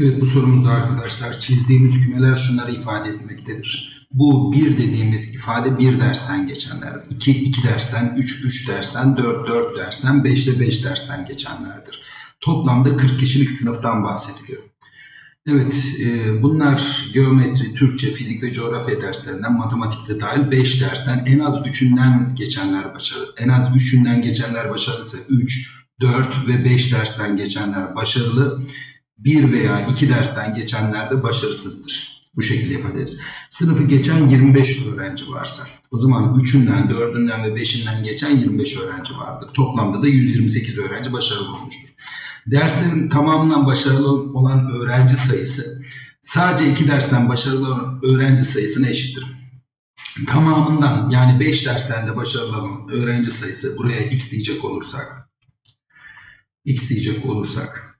Evet bu sorumuzda arkadaşlar çizdiğimiz kümeler şunları ifade etmektedir. Bu bir dediğimiz ifade bir dersten geçenler, iki iki dersten, üç üç dersten, dört dört dersten, beş de beş dersten geçenlerdir. Toplamda 40 kişilik sınıftan bahsediliyor. Evet, e, bunlar geometri, Türkçe, fizik ve coğrafya derslerinden, matematikte dahil 5 dersten en az 3'ünden geçenler başarılı. En az 3'ünden geçenler başarılıysa 3, 4 ve 5 dersten geçenler başarılı. 1 veya 2 dersten geçenler de başarısızdır. Bu şekilde ifade ederiz. Sınıfı geçen 25 öğrenci varsa, o zaman 3'ünden, 4'ünden ve 5'inden geçen 25 öğrenci vardır. Toplamda da 128 öğrenci başarılı olmuştur. Derslerin tamamından başarılı olan öğrenci sayısı sadece 2 dersten başarılı olan öğrenci sayısına eşittir. Tamamından yani 5 dersten de başarılı olan öğrenci sayısı buraya x diyecek olursak x diyecek olursak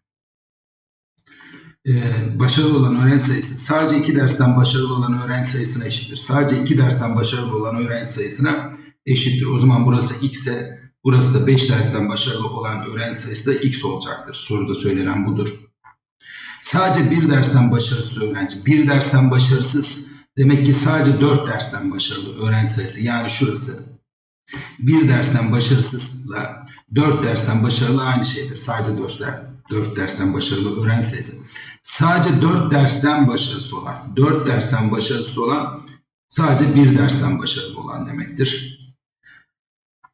e, başarılı olan öğrenci sayısı sadece iki dersten başarılı olan öğrenci sayısına eşittir. Sadece iki dersten başarılı olan öğrenci sayısına eşittir. O zaman burası x'e, burası da 5 dersten başarılı olan öğrenci sayısı da x olacaktır. Soruda söylenen budur. Sadece bir dersten başarısız öğrenci, bir dersten başarısız demek ki sadece 4 dersten başarılı öğrenci sayısı yani şurası. Bir dersten başarısızla 4 dersten başarılı aynı şeydir. Sadece 4, 4 dersten başarılı öğrenci sayısı. Sadece 4 dersten başarısı olan, 4 dersten başarısı olan sadece bir dersten başarılı olan demektir.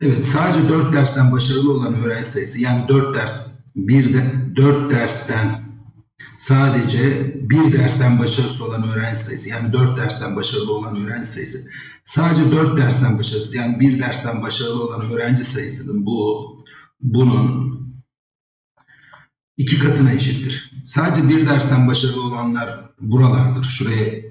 Evet sadece 4 dersten başarılı olan öğrenci sayısı yani 4 ders bir de 4 dersten sadece bir dersten başarısı olan öğrenci sayısı yani 4 dersten başarılı olan öğrenci sayısı sadece 4 dersten başarısız yani bir dersten başarılı olan öğrenci sayısının bu bunun iki katına eşittir. Sadece bir dersten başarılı olanlar buralardır. Şuraya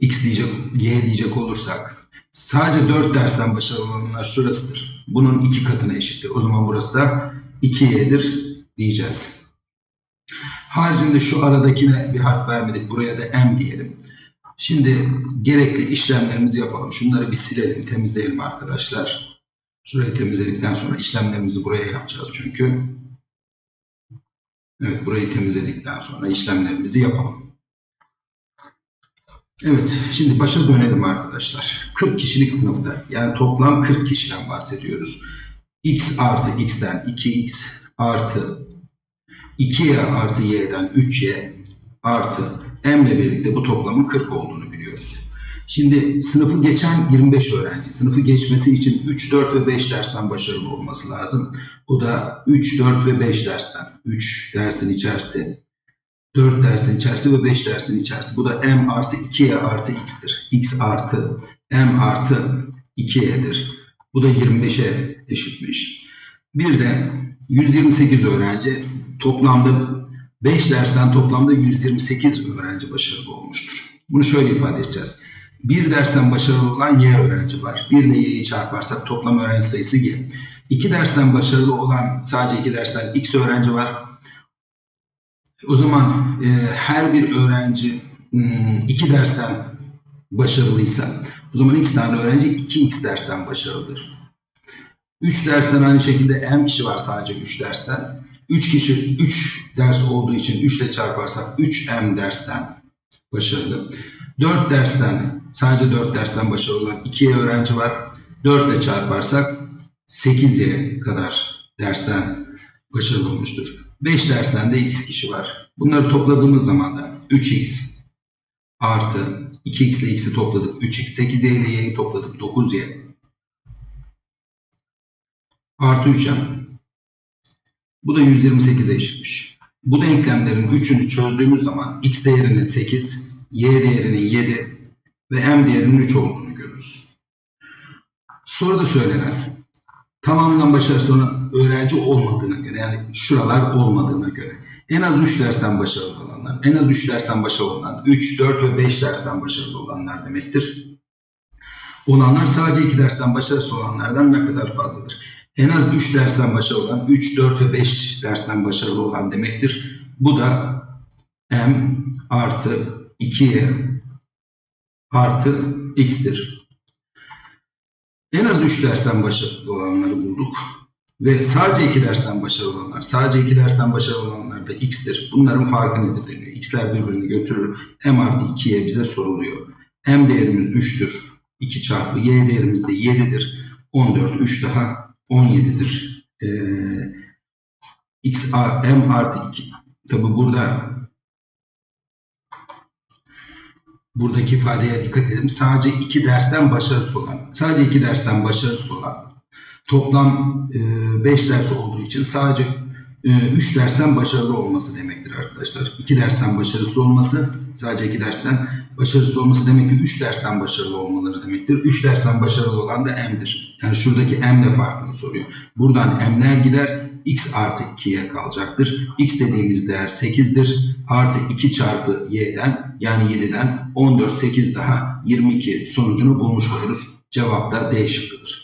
x diyecek, y diyecek olursak. Sadece 4 dersten başarılı olanlar şurasıdır. Bunun iki katına eşittir. O zaman burası da 2y'dir diyeceğiz. Haricinde şu aradakine bir harf vermedik. Buraya da m diyelim. Şimdi gerekli işlemlerimizi yapalım. Şunları bir silelim, temizleyelim arkadaşlar. Şurayı temizledikten sonra işlemlerimizi buraya yapacağız çünkü. Evet burayı temizledikten sonra işlemlerimizi yapalım. Evet şimdi başa dönelim arkadaşlar. 40 kişilik sınıfta yani toplam 40 kişiden bahsediyoruz. x artı x'ten 2x artı 2y artı y'den 3y artı m ile birlikte bu toplamın 40 olduğunu biliyoruz. Şimdi sınıfı geçen 25 öğrenci. Sınıfı geçmesi için 3, 4 ve 5 dersten başarılı olması lazım. Bu da 3, 4 ve 5 dersten. 3 dersin içerisi, 4 dersin içerisi ve 5 dersin içerisi. Bu da m artı 2y artı x'tir. x artı m artı 2y'dir. Bu da 25'e eşitmiş. Bir de 128 öğrenci toplamda 5 dersten toplamda 128 öğrenci başarılı olmuştur. Bunu şöyle ifade edeceğiz. Bir dersten başarılı olan Y öğrenci var. 1 ile Y'yi çarparsak toplam öğrenci sayısı Y. İki dersten başarılı olan sadece iki dersten X öğrenci var. O zaman e, her bir öğrenci hmm, iki dersten başarılıysa o zaman X tane öğrenci 2X dersten başarılıdır. 3 dersten aynı şekilde M kişi var sadece 3 dersten. 3 kişi 3 ders olduğu için 3 ile çarparsak 3M dersten başarılı. 4 dersten sadece 4 dersten başarılı olan 2 öğrenci var. 4 ile çarparsak 8'ye kadar dersten başarılı olmuştur. 5 dersten de x kişi var. Bunları topladığımız zaman da 3x artı 2x ile x'i topladık 3x. 8y ile y'yi topladık 9y. Artı 3m. Bu da 128'e eşitmiş. Bu denklemlerin üçünü çözdüğümüz zaman x değerinin 8, y değerinin 7 ve m değerinin 3 olduğunu görürüz. Soruda söylenen tamamından başarısı olan öğrenci olmadığına göre yani şuralar olmadığına göre en az 3 dersten başarılı olanlar, en az 3 dersten başarılı olanlar, 3, 4 ve 5 dersten başarılı olanlar demektir. Olanlar sadece 2 dersten başarısı olanlardan ne kadar fazladır? En az 3 dersten başarılı olan, 3, 4 ve 5 dersten başarılı olan demektir. Bu da m artı 2'ye artı x'tir. En az 3 dersten başarılı olanları bulduk. ve sadece iki dersten başarılı olanlar, sadece iki dersten başarılı olanlar da x'tir. Bunların farkı nedir deniyor. X'ler birbirini götürür. M artı 2y bize soruluyor. M değerimiz 3'tür. 2 çarpı y değerimiz de 7'dir. 14, 3 daha 17'dir. Ee, x m artı 2. Tabi burada buradaki ifadeye dikkat edelim. Sadece iki dersten başarısı olan, sadece iki dersten başarısı olan toplam 5 ders olduğu için sadece 3 dersten başarılı olması demektir arkadaşlar. 2 dersten başarısı olması, sadece 2 dersten başarısı olması demek ki 3 dersten başarılı olmaları demektir. 3 dersten başarılı olan da m'dir. Yani şuradaki m de farkını soruyor. Buradan m'ler gider, x artı 2'ye kalacaktır. x dediğimiz değer 8'dir. Artı 2 çarpı y'den yani 7'den 14, 8 daha 22 sonucunu bulmuş oluruz. Cevap da D şıkkıdır.